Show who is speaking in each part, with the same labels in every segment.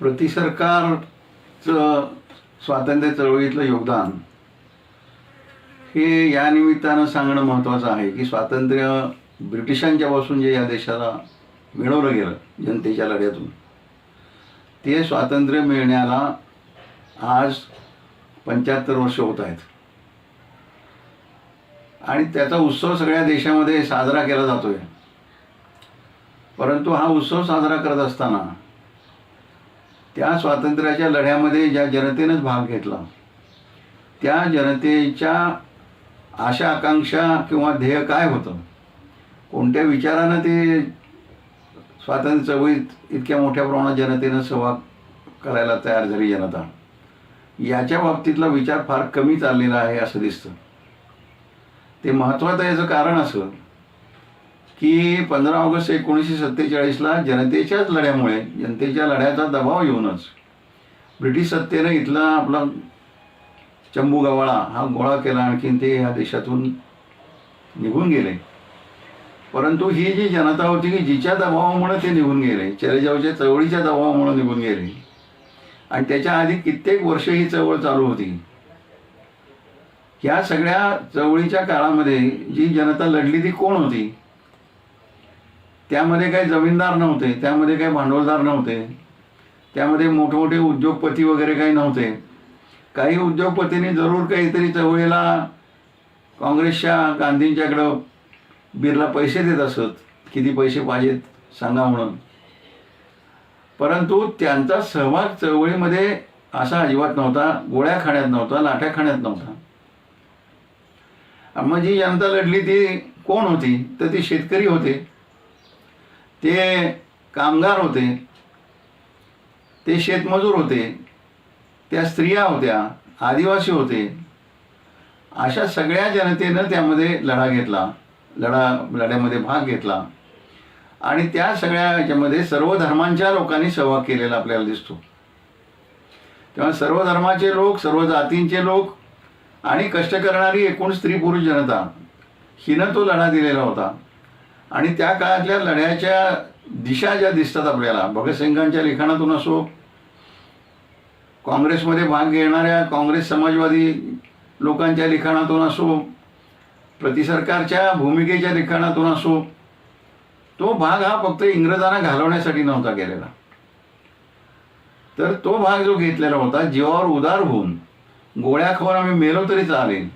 Speaker 1: प्रतिसरकारचं स्वातंत्र्य चळवळीतलं योगदान हे या निमित्तानं सांगणं महत्त्वाचं आहे की स्वातंत्र्य ब्रिटिशांच्या पासून जे या देशाला मिळवलं गेलं जनतेच्या लढ्यातून ते स्वातंत्र्य मिळण्याला आज पंच्याहत्तर वर्ष होत आहेत. आणि त्याचा उत्सव सगळ्या देशामध्ये साजरा केला जातोय. परंतु हा उत्सव साजरा करत असताना त्या स्वातंत्र्याच्या लढ्यामध्ये ज्या जनतेनंच भाग घेतला त्या जनतेच्या आशा आकांक्षा किंवा ध्येय काय होतं? कोणत्या विचारानं ते स्वातंत्र्य चळवळीत इतक्या मोठ्या प्रमाणात जनतेनं सहभाग करायला तयार झाली जनता? याच्या बाबतीतला विचार फार कमी चाललेला आहे असं दिसतं. ते महत्त्वाचं याचं कारण असं की पंधरा ऑगस्ट एकोणीसशे सत्तेचाळीसला जनतेच्याच लढ्यामुळे जनतेच्या लढ्याचा दबाव येऊनच ब्रिटिश सत्तेनं इथला आपला चंबू गवाळा हा गोळा केला आणखीन ते ह्या देशातून निघून गेले. परंतु ही जी जनता होती की जिच्या दबावामुळे ते निघून गेले चरेजावच्या चळवळीच्या दबावामुळे निघून गेले. आणि त्याच्या आधी कित्येक वर्ष ही चळवळ चालू होती. ह्या सगळ्या चळवळीच्या काळामध्ये जी जनता लढली ती कोण होती? त्यामध्ये काही जमीनदार नव्हते त्यामध्ये काही भांडवलदार नव्हते त्यामध्ये मोठमोठे उद्योगपती वगैरे काही नव्हते. काही उद्योगपतींनी जरूर काहीतरी चळवळीला काँग्रेसच्या गांधींच्याकडं बिरला पैसे देत असत किती पैसे पाहिजेत सांगा म्हणून. परंतु त्यांचा सहभाग चळवळीमध्ये असा अजिबात नव्हता गोळ्या खाण्यात नव्हता लाठ्या खाण्यात नव्हता. मग जी जनता लढली ती कोण होती? तर ती शेतकरी होते. ते कामगार होते ते शेतमजूर होते त्या स्त्रिया होत्या आदिवासी होते. अशा सगळ्या जनतेनं त्यामध्ये लढा घेतला लढा लढ्यामध्ये भाग घेतला. आणि त्या सगळ्या याच्यामध्ये सर्व धर्मांच्या लोकांनी सहभाग केलेला आपल्याला दिसतो. तेव्हा सर्व धर्माचे लोक सर्व जातींचे लोक आणि कष्ट करणारी एकूण स्त्री पुरुष जनता हिनं तो लढा दिलेला होता. आणि त्या काळातल्या लढ्याच्या दिशा ज्या दिसतात आपल्याला भगतसिंगांच्या लिखाणातून असो काँग्रेसमध्ये भाग घेणाऱ्या काँग्रेस समाजवादी लोकांच्या लिखाणातून असो प्रतिसरकारच्या भूमिकेच्या लिखाणातून असो तो भाग हा फक्त इंग्रजांना घालवण्यासाठी नव्हता केलेला. तर तो भाग जो घेतलेला होता जीवावर उदार होऊन गोळ्या खाऊन आम्ही मेलो तरी चालेल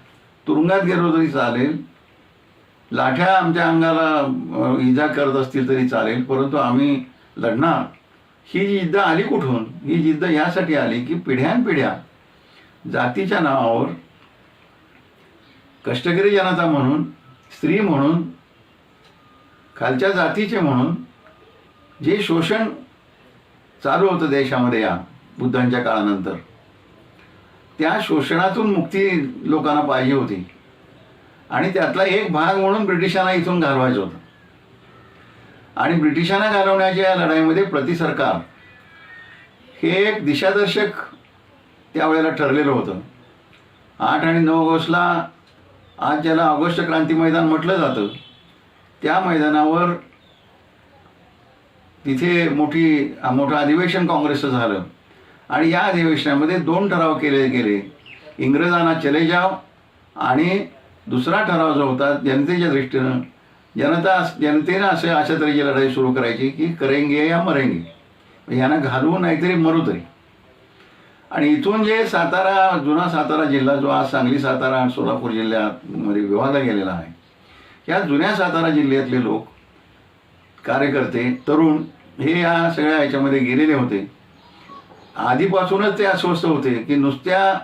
Speaker 1: तुरुंगात गेलो तरी चालेल लाठ्या आमच्या अंगाला इजा करत असतील तरी चालेल परंतु आम्ही लढणार. ही जिद्द आली कुठून? ही जिद्द यासाठी आली की पिढ्यानपिढ्या जातीच्या नावावर कष्टकरी जनता म्हणून स्त्री म्हणून खालच्या जातीचे म्हणून जे शोषण चालू होतं देशामध्ये या बुद्धांच्या काळानंतर त्या शोषणातून मुक्ती लोकांना पाहिजे होती. आणि त्यातला एक भाग म्हणून ब्रिटिशांना इथून घालवायचं होतं. आणि ब्रिटिशांना घालवण्याच्या या लढाईमध्ये प्रतिसरकार हे एक दिशादर्शक त्यावेळेला ठरलेलं होतं. आठ आणि नऊ ऑगस्टला आज ज्याला ऑगस्ट क्रांती मैदान म्हटलं जातं त्या मैदानावर तिथे मोठी मोठं अधिवेशन काँग्रेसचं झालं. आणि या अधिवेशनामध्ये दोन ठराव केले गेले. इंग्रजांना चले जाव आणि दुसरा ठराव जो होता जनतेच्या दृष्टीनं जनता जनतेनं असे अशा तऱ्हेची लढाई सुरू करायची की करेंगे या मरेंगे. यांना घालवून नाहीतरी मरू तरी. आणि इथून जे सातारा जुना सातारा जिल्हा जो आज सांगली सातारा आणि सोलापूर जिल्ह्यामध्ये विभागला गेलेला आहे या जुन्या सातारा जिल्ह्यातले लोक कार्यकर्ते तरुण हे या सगळ्या ह्याच्यामध्ये गेलेले होते. आधीपासूनच ते अस्वस्थ होते की नुसत्या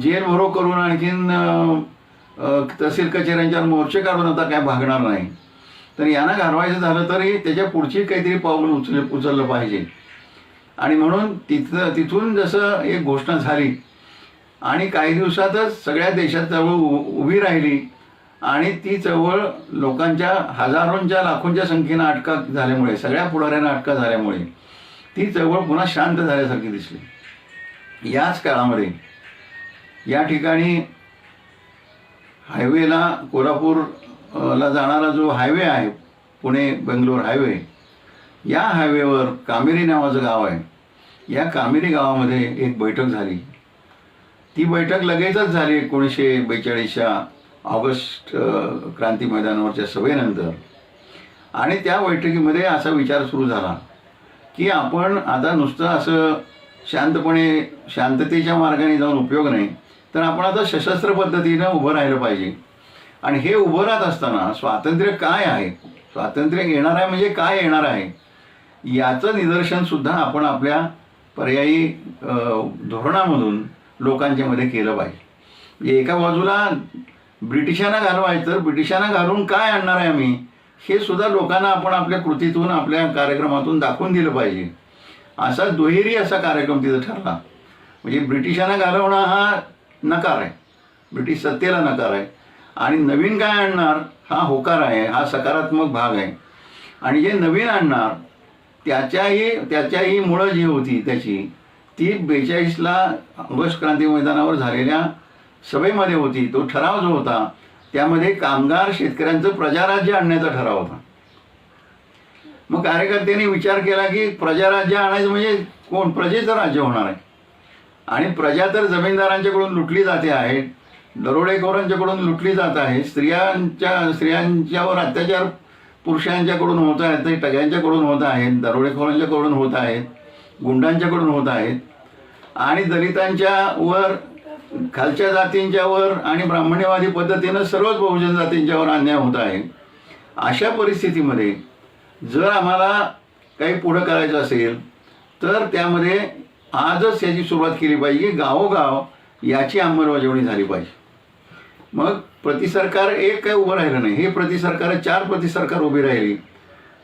Speaker 1: जेल भरो करून आणखीन तहसील कचेऱ्यांच्या मोर्चे काढून आता काय भागणार नाही. तर यांना घालवायचं झालं तरी त्याच्या पुढची काहीतरी पाऊल उचल उचललं पाहिजे. आणि म्हणून तिथं तिथून जसं एक घोषणा झाली आणि काही दिवसातच सगळ्या देशात चळवळ उ- उभी राहिली आणि ती चळवळ लोकांच्या हजारोंच्या लाखोंच्या संख्येनं अटका झाल्यामुळे सगळ्या पुढाऱ्यांना अटका झाल्यामुळे ती चळवळ पुन्हा शांत झाल्यासारखी दिसली. याच काळामध्ये या ठिकाणी हायवेला कोल्हापूर ला जाणारा जो हायवे आहे पुणे बेंगलोर हायवे या हायवेवर कामेरी नावाचं गाव आहे. या कामेरी गावामध्ये एक बैठक झाली. ती बैठक लगेचच झाली एकोणीसशे बेचाळीसच्या ऑगस्ट क्रांती मैदानावरच्या सभेनंतर. आणि त्या बैठकीमध्ये असा विचार सुरू झाला की आपण आता नुसतं असं शांतपणे शांततेच्या मार्गाने जाऊन उपयोग नाही तर आपण आता सशस्त्र पद्धतीनं उभं राहिलं पाहिजे. आणि हे उभं राहत असताना स्वातंत्र्य काय आहे? स्वातंत्र्य येणार आहे म्हणजे काय येणार आहे? याचं निदर्शनसुद्धा आपण आपल्या पर्यायी धोरणामधून लोकांच्या मध्ये केलं पाहिजे. म्हणजे एका बाजूला ब्रिटिशांना घालवायचं तर ब्रिटिशांना घालून काय आणणार आहे आम्ही? हे सुद्धा लोकांना आपण आपल्या कृतीतून आपल्या कार्यक्रमातून दाखवून दिलं पाहिजे. असा दुहेरी असा कार्यक्रम तिथं ठरला. म्हणजे ब्रिटिशांना घालवणं हा नकार आहे. ब्रिटिश सत्तेला नकार आहे. आणि नवीन काय आणणार? हा होकार आहे. हा सकारात्मक भाग आहे. आणि जे नवीन आणणार त्याच्याही त्याच्याही मुळं जी होती त्याची ती बेचाळीसला ऑगस्ट क्रांती मैदानावर झालेल्या सभेमध्ये होती. तो ठराव जो होता त्यामध्ये कामगार शेतकऱ्यांचं प्रजाराज्य आणण्याचा ठराव होता. मग कार्यकर्त्यांनी विचार केला की प्रजाराज्य आणायचं म्हणजे कोण? प्रजेचं राज्य होणार आहे. आणि प्रजा तर जमीनदारांच्याकडून लुटली जाते आहे. दरोडेखोरांच्याकडून लुटली जात आहे. स्त्रियांच्या स्त्रियांच्यावर अत्याचार पुरुषांच्याकडून होत आहेत ते टग्यांच्याकडून होत आहेत दरोडेखोरांच्याकडून होत आहेत गुंडांच्याकडून होत आहेत. आणि दलितांच्या वर खालच्या जातींच्यावर आणि ब्राह्मण्यवादी पद्धतीनं सर्वच बहुजन जातींच्यावर अन्याय होत आहे. अशा परिस्थितीमध्ये जर आम्हाला काही पुढं करायचं असेल तर त्यामध्ये आजच याची सुरुवात केली पाहिजे. की गावोगाव याची अंमलबजावणी झाली पाहिजे. मग प्रतिसरकार एक काही उभं राहिलं नाही. हे प्रतिसरकार चार प्रतिसरकार उभी राहिली.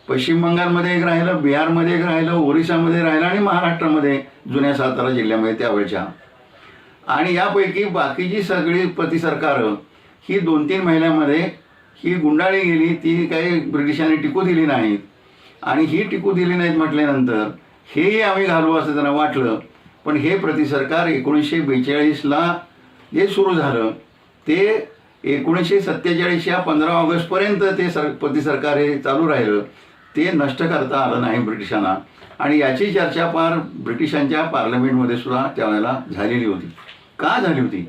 Speaker 1: पश्चिम बंगालमध्ये एक राहिलं बिहारमध्ये एक राहिलं ओरिसामध्ये राहिलं आणि महाराष्ट्रामध्ये जुन्या सातारा जिल्ह्यामध्ये त्यावेळच्या. आणि यापैकी बाकीची सगळी प्रतिसरकारं ही दोन तीन महिन्यामध्ये ही गुंडाळी गेली ती काही ब्रिटिशांनी टिकू दिली नाहीत. आणि ही टिकू दिली नाहीत म्हटल्यानंतर हेही आम्ही घालू असं त्यांना वाटलं. पण हे प्रतिसरकार एकोणीसशे बेचाळीसला जे सुरू झालं ते एकोणीसशे सत्तेचाळीस या पंधरा ऑगस्टपर्यंत ते सर प्रतिसरकार हे चालू राहिलं. ते नष्ट करता आलं नाही ब्रिटिशांना. आणि याची चर्चा फार ब्रिटिशांच्या पार्लमेंटमध्ये सुद्धा त्यावेळेला झालेली होती. का झाली होती?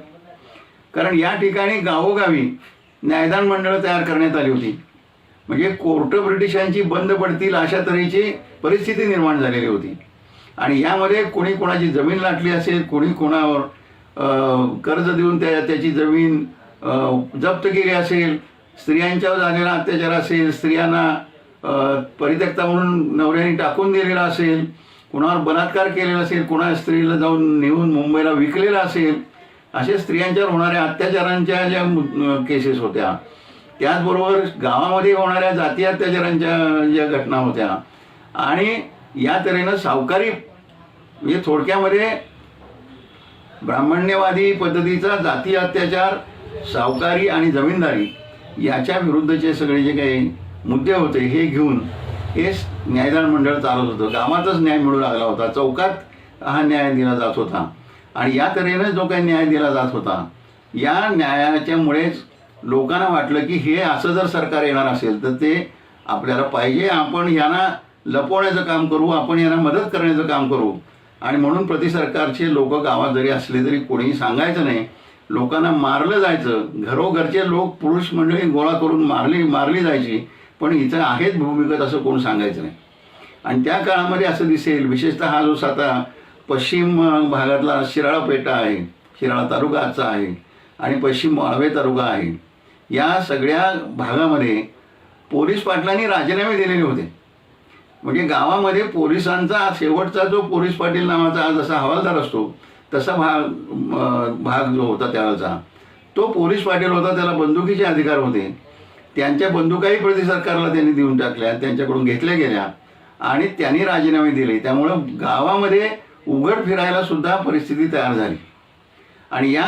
Speaker 1: कारण या ठिकाणी गावोगावी न्यायदान मंडळं तयार करण्यात आली होती. म्हणजे कोर्ट ब्रिटिशांची बंद पडतील अशा तऱ्हेची परिस्थिती निर्माण झालेली होती. आणि यामध्ये कोणी कोणाची जमीन लाटली असेल कोणी कोणावर कर्ज देऊन त्या त्याची जमीन जप्त केली असेल स्त्रियांच्यावर झालेला अत्याचार असेल स्त्रियांना परित्यक्ता म्हणून नवऱ्याने टाकून दिलेला असेल कुणावर बलात्कार केलेला असेल कुणा स्त्रीला जाऊन नेऊन मुंबईला विकलेला असेल असे स्त्रियांच्यावर होणाऱ्या अत्याचारांच्या ज्या केसेस होत्या त्याचबरोबर गावामध्ये होणाऱ्या जाती अत्याचारांच्या ज्या घटना होत्या आणि या तऱ्हेनं सावकारी म्हणजे थोडक्यामध्ये ब्राह्मण्यवादी पद्धतीचा जाती अत्याचार सावकारी आणि जमीनदारी याच्या विरुद्धचे सगळे जे काही मुद्दे होते हे घेऊन हे न्यायदान मंडळ चालत होतं. गावातच न्याय मिळू लागला होता. चौकात हा न्याय दिला जात होता. आणि या तऱ्हेनं जो काही न्याय दिला जात होता या न्यायाच्यामुळेच लोकांना वाटलं की हे असं जर सरकार येणार असेल तर ते आपल्याला पाहिजे. आपण यांना लपवण्याचं काम करू आपण यांना मदत करण्याचं काम करू. आणि म्हणून प्रतिसरकारचे लोक गावात जरी असले तरी कोणीही सांगायचं नाही. लोकांना मारलं जायचं. घरोघरचे लोक पुरुष मंडळी गोळा करून मारली मारली जायची. पण इथं आहेत भूमिगत असं कोण सांगायचं नाही. आणि त्या काळामध्ये असं दिसेल विशेषतः हा जो साता पश्चिम भागातला शिराळा पेटा आहे शिराळा तालुकाचा आहे आणि पश्चिम वाळवे तालुका आहे. या सगळ्या भागामध्ये पोलीस पाटलांनी राजीनामे दिलेले होते. म्हणजे गावामध्ये पोलिसांचा शेवटचा जो पोलीस पाटील नावाचा जसा हवालदार असतो तसा भाग भाग जो होता त्यावेळेचा तो पोलीस पाटील होता त्याला बंदुकीचे अधिकार होते. त्यांच्या बंदुकाही प्रति सरकारला त्यांनी देऊन टाकल्या त्यांच्याकडून घेतल्या गेल्या आणि त्यांनी राजीनामे दिले. त्यामुळं गावामध्ये उघड फिरायला सुद्धा परिस्थिती तयार झाली. आणि या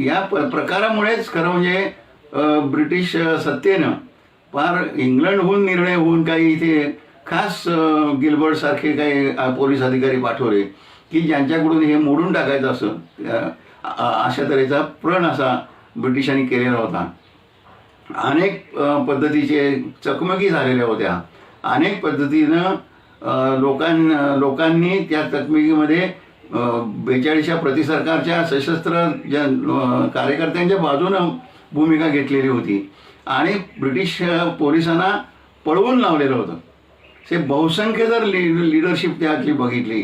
Speaker 1: या प प्रकारामुळेच खरं म्हणजे ब्रिटिश सत्तेनं फार इंग्लंडहून निर्णय होऊन काही इथे खास गिलबर्ट सारखे काही पोलीस अधिकारी पाठवले की ज्यांच्याकडून हे मोडून टाकायचं असं अशा तऱ्हेचा प्रण असा ब्रिटिशांनी केलेला होता. अनेक पद्धतीचे चकमकी झालेल्या होत्या. अनेक पद्धतीनं लोकां लोकांनी त्या चकमकीमध्ये बेचाळीसच्या प्रतिसरकारच्या सशस्त्र ज्या कार्यकर्त्यांच्या बाजूनं भूमिका घेतलेली होती. आणि ब्रिटिश पोलिसांना पळवून लावलेलं होतं. ते बहुसंख्य जर ली लिडरशिप त्यातली बघितली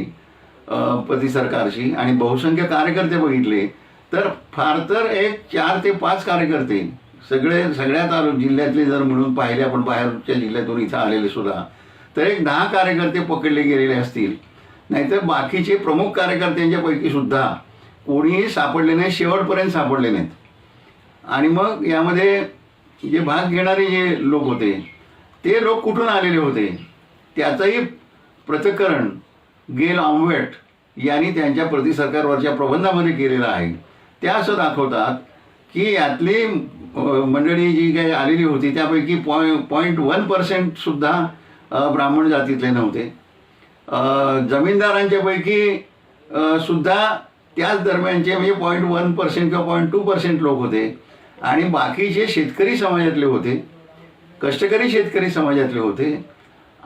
Speaker 1: पती सरकारची आणि बहुसंख्य कार्यकर्ते बघितले तर फार तर एक चार ते पाच कार्यकर्ते सगळे सगळ्या तालु जिल्ह्यातले जर म्हणून पाहिले आपण बाहेरच्या जिल्ह्यातून इथं आलेले सुद्धा तर एक दहा कार्यकर्ते पकडले गेलेले असतील. नाहीतर बाकीचे प्रमुख कार्यकर्त्यांच्यापैकी सुद्धा कोणीही सापडले नाही शेवटपर्यंत सापडले नाहीत. आणि मग यामध्ये जे भाग घेणारे जे लोक होते ते लोक कुठून आलेले होते? त्याचंही पृथकरण गेल ऑम्वेट यांनी त्यांच्या प्रतिसरकारवरच्या प्रबंधामध्ये केलेलं आहे. त्या असं दाखवतात की यातली मंडळी जी काही आलेली होती त्यापैकी पॉइ पॉईंट वन पर्सेंटसुद्धा ब्राह्मण जातीतले नव्हते. जमीनदारांच्यापैकी सुद्धा त्याच दरम्यानचे म्हणजे पॉईंट वन पर्सेंट किंवा पॉईंट टू पर्सेंट लोक होते. आणि बाकीचे शेतकरी समाजातले होते कष्टकरी शेतकरी समाजातले होते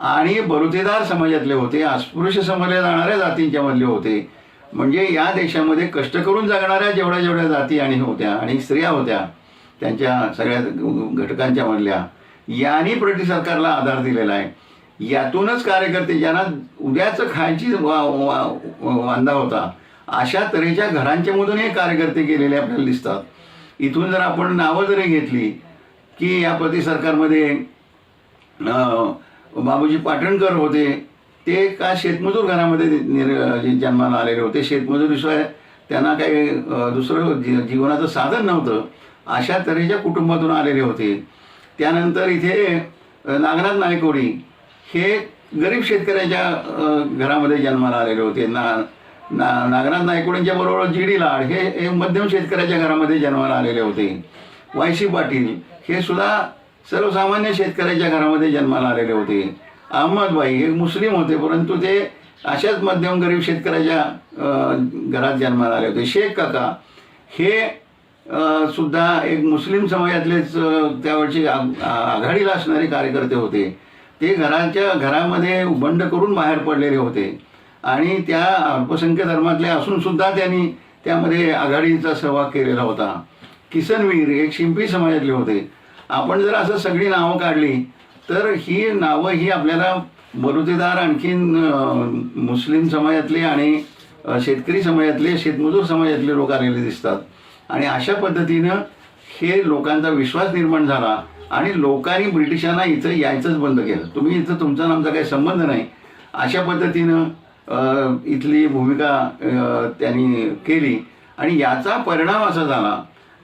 Speaker 1: आणि बलुतेदार समाजातले होते अस्पृश्य समजले जाणाऱ्या जातींच्या मधले होते. म्हणजे या देशामध्ये कष्ट करून जगणाऱ्या जेवढ्या जेवढ्या जाती आणि होत्या आणि स्त्रिया होत्या त्यांच्या सगळ्या घटकांच्या मधल्या यांनी ब्रिटिश सरकारला आधार दिलेला आहे. यातूनच कार्यकर्ते ज्यांना उद्याचं खायची वा- वा- वांदा होता अशा तऱ्हेच्या घरांच्या मधून हे कार्यकर्ते गेलेले आपल्याला दिसतात. इथून जर आपण नावं जरी घेतली की या प्रति सरकारमध्ये बाबूजी पाटणकर होते ते का शेतमजूर घरामध्ये निर- जे जन्माला आलेले होते शेतमजुरीशिवाय त्यांना काही दुसरं जी जीवनाचं साधन नव्हतं अशा तऱ्हेच्या कुटुंबातून आलेले होते. त्यानंतर इथे नागनाथ नायकोडी हे गरीब शेतकऱ्याच्या घरामध्ये जन्माला आलेले होते. ना ना नागनाथ नायकोडींच्या बरोबर जी डी लाड हे मध्यम शेतकऱ्याच्या घरामध्ये जन्माला आलेले होते. वायशी पाटील हे सुद्धा सर्वसामान्य शेतकऱ्याच्या घरामध्ये जन्माला आलेले होते. अहमदबाई हे मुस्लिम होते परंतु ते अशाच मध्यम गरीब शेतकऱ्याच्या घरात जन्माला आले होते. शेख काका हे सुद्धा एक मुस्लिम समाजातलेच त्यावेळचे आ- आघाडीला असणारे कार्यकर्ते होते. ते घराच्या घरामध्ये बंड करून बाहेर पडलेले होते. आणि त्या अल्पसंख्य धर्मातले असूनसुद्धा त्यांनी त्यामध्ये आघाडीचा सहभाग केलेला होता. किसनवीर एक शिंपी समाजातले होते. आपण जर असं सगळी नावं काढली तर ही नावं ही आपल्याला बलुतेदार आणखीन मुस्लिम समाजातले आणि शेतकरी समाजातले शेतमजूर समाजातले लोक आलेले दिसतात. आणि अशा पद्धतीनं हे लोकांचा विश्वास निर्माण झाला आणि लोकांनी ब्रिटिशांना इथं यायचंच बंद केलं. तुम्ही इथं तुमचा आमचा काही संबंध नाही. अशा पद्धतीनं इथली भूमिका त्यांनी केली. आणि याचा परिणाम असा झाला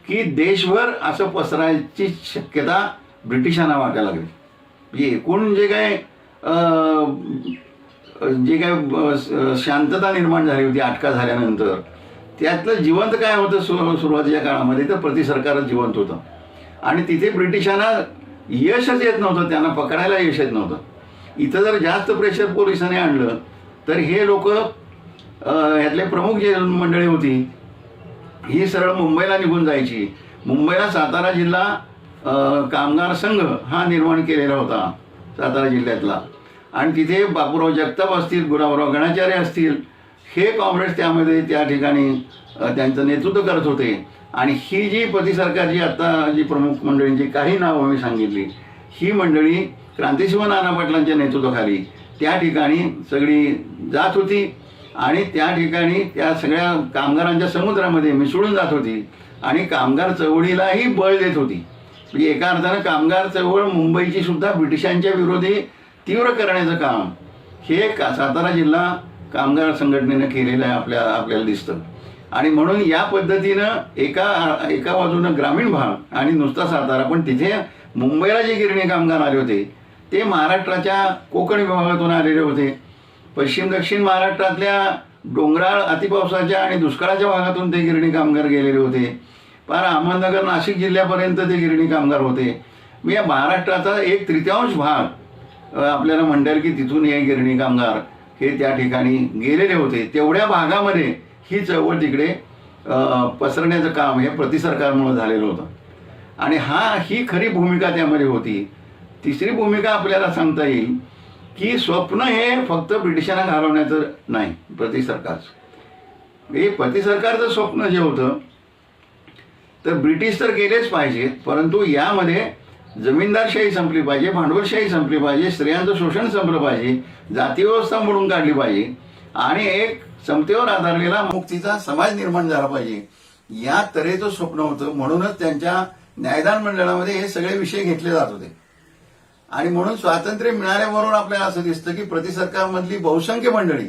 Speaker 1: की देशभर असं पसरायची शक्यता ब्रिटिशांना वाटायला लागली. म्हणजे एकूण जे काय जे काय शांतता निर्माण झाली होती अटका झाल्यानंतर त्यातलं जिवंत काय होतं सु सुरुवातीच्या काळामध्ये तर प्रतिसरकारच जिवंत होतं. आणि तिथे ब्रिटिशांना यशच येत नव्हतं त्यांना पकडायला यश येत नव्हतं. इथं जर जास्त प्रेशर पोलिसांनी आणलं तर हे लोक ह्यातले प्रमुख जे मंडळी होती ही सरळ मुंबईला निघून जायची. मुंबईला सातारा जिल्हा कामगार संघ हा निर्माण केलेला होता सातारा जिल्ह्यातला. आणि तिथे बापूराव जगताप असतील गुलाबराव गणाचार्य असतील हे काँग्रेस त्यामध्ये त्या ठिकाणी त्यांचं नेतृत्व करत होते. आणि ही जी प्रतिसरकारची आत्ता जी प्रमुख मंडळींची काही नावं मी सांगितली ही मंडळी क्रांतिसिंह नाना पाटलांच्या नेतृत्वाखाली त्या ठिकाणी सगळी जात होती. आणि त्या ठिकाणी त्या सगळ्या कामगारांच्या समुद्रामध्ये मिसळून जात होती. आणि कामगार चळवळीलाही बळ देत होती. म्हणजे एका अर्थानं कामगार चळवळ मुंबईची सुद्धा ब्रिटिशांच्या विरोधी तीव्र करण्याचं काम. हे का सातारा जिल्हा कामगार संघटनेनं केलेलं आहे आपल्या आपल्याला दिसतं. आणि म्हणून या पद्धतीनं एका एका बाजूनं ग्रामीण भाग आणि नुसता सातारा पण तिथे मुंबईला जे गिरणी कामगार आले होते ते महाराष्ट्राच्या कोकण विभागातून आलेले होते. पश्चिम दक्षिण महाराष्ट्रातल्या डोंगराळ अतिपावसाच्या आणि दुष्काळाच्या भागातून ते गिरणी कामगार गेलेले होते. पार अहमदनगर नाशिक जिल्ह्यापर्यंत ते गिरणी कामगार होते. मी या महाराष्ट्राचा एक तृतीयांश भाग आपल्याला म्हणता येईल की तिथून हे गिरणी कामगार हे त्या ठिकाणी गेलेले होते. तेवढ्या भागामध्ये ही चळवळ तिकडे पसरण्याचं काम हे प्रतिसरकारमुळे झालेलं होतं. आणि हा ही खरी भूमिका त्यामध्ये होती. तिसरी भूमिका आपल्याला सांगता येईल की स्वप्न हे फक्त ब्रिटिशांना घालवण्याचं नाही प्रति सरकारचं. हे प्रति सरकारचं स्वप्न जे होतं तर ब्रिटिश तर गेलेच पाहिजेत परंतु यामध्ये जमीनदारशाही संपली पाहिजे भांडवलशाही संपली पाहिजे स्त्रियांचं शोषण संपलं पाहिजे जातीव्यवस्था मोडून काढली पाहिजे आणि एक समतेवर आधारलेला मुक्तीचा समाज निर्माण झाला पाहिजे. या तऱ्हेचं स्वप्न होतं म्हणूनच त्यांच्या न्यायदान मंडळामध्ये हे सगळे विषय घेतले जात होते. आणि म्हणून स्वातंत्र्य मिळाल्यावरून आपल्याला असं दिसतं की प्रतिसरकारमधली बहुसंख्य मंडळी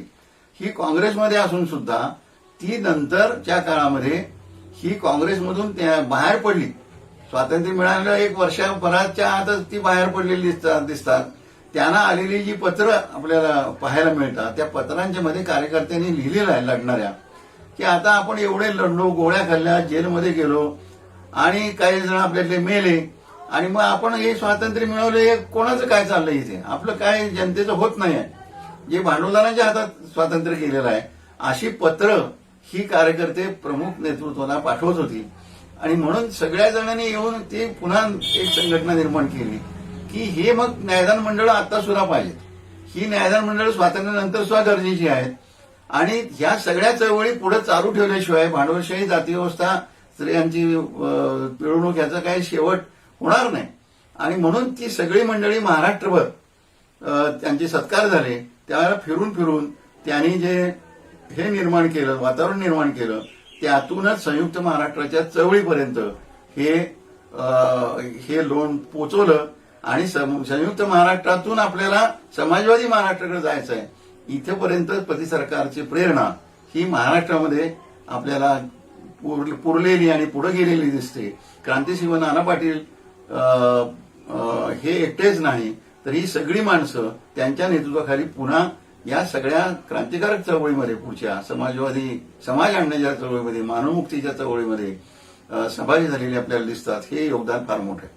Speaker 1: ही काँग्रेसमध्ये असून सुद्धा ती नंतरच्या काळामध्ये ही काँग्रेसमधून त्या बाहेर पडली. स्वातंत्र्य मिळालं एक वर्षभराच्या आतच ती बाहेर पडलेली दिसतात दिसतात. त्यांना आलेली जी पत्र आपल्याला पाहायला मिळतात त्या पत्रांच्या मध्ये कार्यकर्त्यांनी लिहिलेलं आहे लढणाऱ्या की आता आपण एवढे लढलो गोळ्या खाल्ल्या जेलमध्ये गेलो आणि काही जण आपल्यातले मेले आणि मग आपण हे स्वातंत्र्य मिळवलं हे कोणाचं काय चाललं इथे? आपलं काय जनतेचं होत नाही आहे जे भांडवलदारांच्या हातात स्वातंत्र्य केलेलं आहे अशी पत्र ही कार्यकर्ते प्रमुख नेतृत्वाला पाठवत होती. आणि म्हणून सगळ्या जणांनी येऊन ते पुन्हा एक संघटना निर्माण केली की हे मग न्यायदान मंडळ आता सुद्धा पाहिजेत. ही न्यायदान मंडळ स्वातंत्र्यानंतर सुद्धा गरजेची आहेत. आणि ह्या सगळ्या चळवळी पुढे चालू ठेवल्याशिवाय भांडवलशाही जातीव्यवस्था स्त्रियांची पिळवणूक याचा काही शेवट होणार नाही. आणि म्हणून ती सगळी मंडळी महाराष्ट्रभर त्यांचे सत्कार झाले. त्यावेळेला फिरून फिरून त्यांनी जे हे निर्माण केलं वातावरण निर्माण केलं त्यातूनच संयुक्त महाराष्ट्राच्या चळवळीपर्यंत हे हे लोन पोचवलं. आणि सं- संयुक्त महाराष्ट्रातून आपल्याला समाजवादी महाराष्ट्राकडे जायचं आहे. इथेपर्यंत प्रति सरकारची प्रेरणा ही महाराष्ट्रामध्ये आपल्याला पुर- पुरलेली आणि पुढे गेलेली दिसते. क्रांतिसिंह नाना पाटील हे एकटेच नाही तर ही सगळी माणसं त्यांच्या नेतृत्वाखाली पुन्हा या सगळ्या क्रांतिकारक चळवळीमध्ये पुढच्या समाजवादी समाज आणण्याच्या चळवळीमध्ये मानवमुक्तीच्या चळवळीमध्ये सहभागी झालेले आपल्याला दिसतात. हे योगदान फार मोठं आहे.